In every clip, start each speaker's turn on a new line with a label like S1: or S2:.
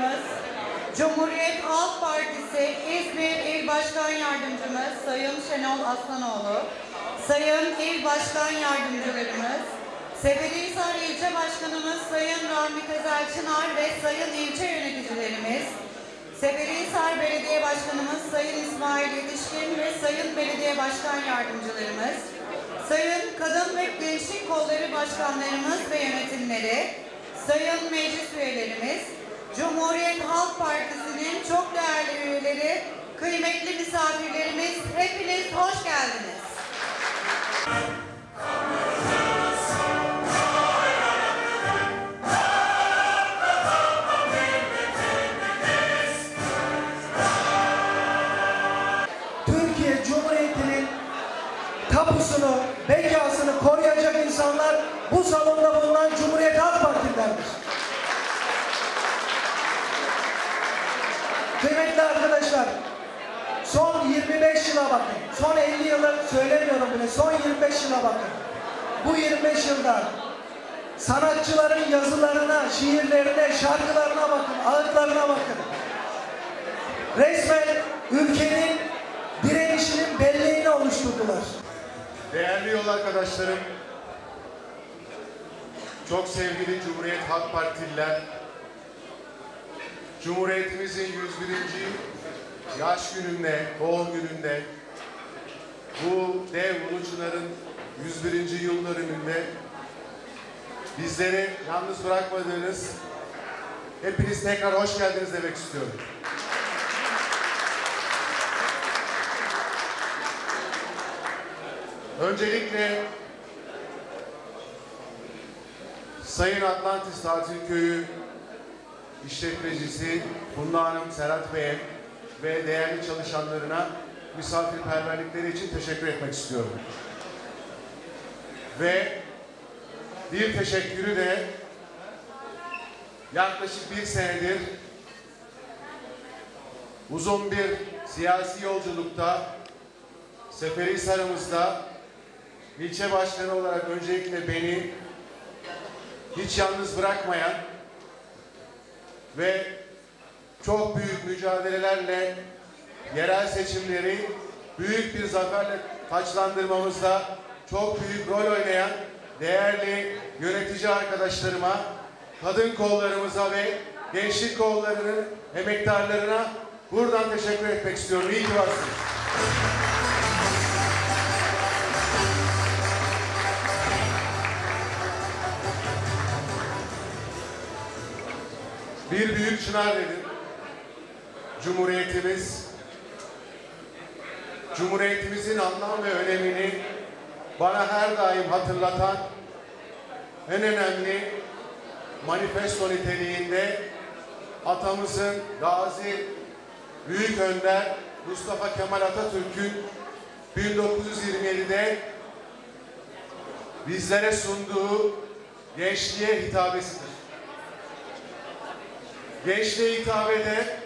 S1: adayımız, Cumhuriyet Halk Partisi İzmir İl Başkan Yardımcımız Sayın Şenol Aslanoğlu, Sayın İl Başkan Yardımcılarımız, Seferihisar İlçe Başkanımız Sayın Rahmi Tezel Çınar ve Sayın İlçe Yöneticilerimiz, Seferihisar Belediye Başkanımız Sayın İsmail Yetişkin ve Sayın Belediye Başkan Yardımcılarımız, Sayın Kadın ve Gençlik Kolları Başkanlarımız ve yönetimleri, Sayın Meclis Üyelerimiz, Cumhuriyet Halk Partisi'nin çok değerli üyeleri, kıymetli misafirlerimiz, hepiniz hoş geldiniz.
S2: Türkiye Cumhuriyeti'nin tapusunu, bekasını koruyacak insanlar bu salonda bulunan Cumhuriyet Halk Partililerdir. Kıymetli arkadaşlar, son 25 yıla bakın. Son 50 yılı söylemiyorum bile, son 25 yıla bakın. Bu 25 yılda sanatçıların yazılarına, şiirlerine, şarkılarına bakın, ağıtlarına bakın resmen ülkenin direnişinin belleğini oluşturdular.
S3: Değerli yol arkadaşlarım, çok sevgili Cumhuriyet Halk Partililer, Cumhuriyetimizin 101. yaş gününde, doğum gününde, bu dev Ulu Çınar'ın 101. yıl dönümünde bizleri yalnız bırakmadığınız, hepiniz tekrar hoş geldiniz demek istiyorum. Öncelikle Sayın Atlantis Tatil Köyü işletmecisi Funda Hanım, Serhat Bey'e ve değerli çalışanlarına misafirperverlikleri için teşekkür etmek istiyorum. Ve bir teşekkürü de yaklaşık bir senedir uzun bir siyasi yolculukta Seferihisar'ımızda ilçe başkanı olarak öncelikle beni hiç yalnız bırakmayan ve çok büyük mücadelelerle yerel seçimleri büyük bir zaferle taçlandırmamızda çok büyük rol oynayan değerli yönetici arkadaşlarıma, kadın kollarımıza ve gençlik kollarının emektarlarına buradan teşekkür etmek istiyorum. İyi ki varsınız. Bir büyük çınar dedim. Cumhuriyetimiz, Cumhuriyetimizin anlam ve önemini bana her daim hatırlatan en önemli manifesto niteliğinde atamızın Gazi Büyük Önder Mustafa Kemal Atatürk'ün 1927'de bizlere sunduğu gençliğe hitabesidir. Gençliğe hitabede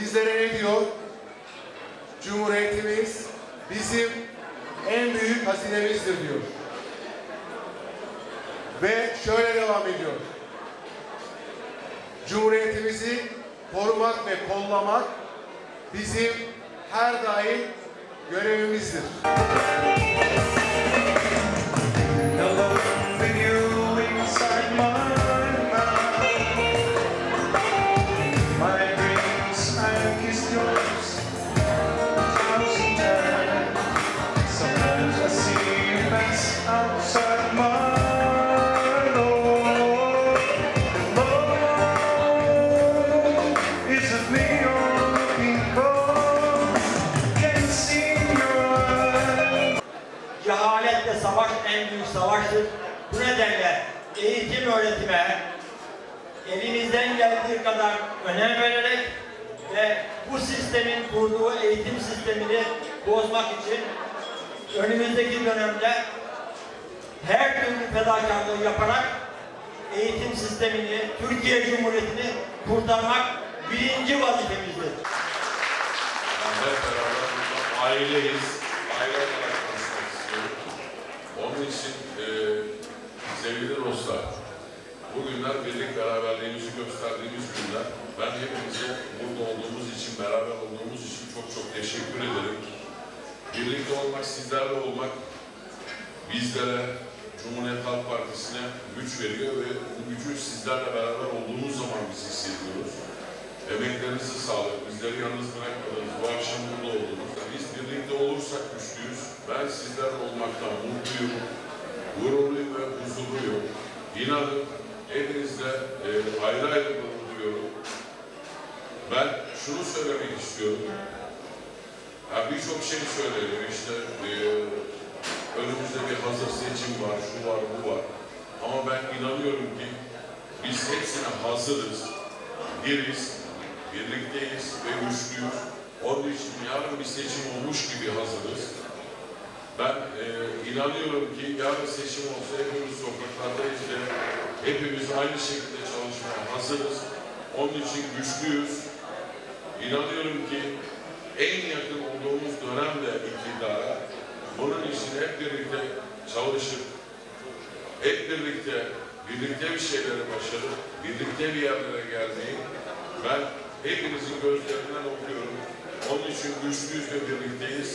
S3: bizlere ne diyor? Cumhuriyetimiz bizim en büyük hazinemizdir diyor. Ve şöyle devam ediyor. Cumhuriyetimizi korumak ve kollamak bizim her daim görevimizdir.
S4: Nedenle eğitim öğretime elimizden geldiği kadar önem vererek ve bu sistemin kurduğu eğitim sistemini bozmak için önümüzdeki dönemde her türlü fedakarlığı yaparak eğitim sistemini, Türkiye Cumhuriyeti'ni kurtarmak birinci vazifemizdir.
S5: aileyiz. Aile olarak. Onun için e, sevgili dostlar, Bugünler birlik beraberliğimizi gösterdiğimiz günler. Ben hepinize burada olduğumuz için, beraber olduğumuz için çok çok teşekkür ederim. Birlikte olmak, sizlerle olmak bizlere, Cumhuriyet Halk Partisi'ne güç veriyor ve bu gücü sizlerle beraber olduğumuz zaman biz hissediyoruz. Emeklerinizi sağlık, bizleri yalnız bırakmadınız, bu akşam burada oldunuz. Biz birlikte olursak güçlüyüz. Ben sizlerle olmaktan mutluyum, gururluyum ve huzurluyum. İnanın hepinizle e, ayrı ayrı gurur duyuyorum. Ben şunu söylemek istiyorum. Ya birçok şey söyleniyor işte e, önümüzde bir hazır seçim var, şu var, bu var. Ama ben inanıyorum ki biz hepsine hazırız, biriz, birlikteyiz ve güçlüyüz. Onun için yarın bir seçim olmuş gibi hazırız. Ben e, inanıyorum ki yarın seçim olsa hepimiz sokaklardayız ve hepimiz aynı şekilde çalışmaya hazırız. Onun için güçlüyüz. İnanıyorum ki en yakın olduğumuz dönemde iktidara bunun için hep birlikte çalışıp hep birlikte birlikte bir şeyleri başarıp birlikte bir yerlere gelmeyi ben hepinizin gözlerinden okuyorum. Onun için güçlüyüz ve birlikteyiz.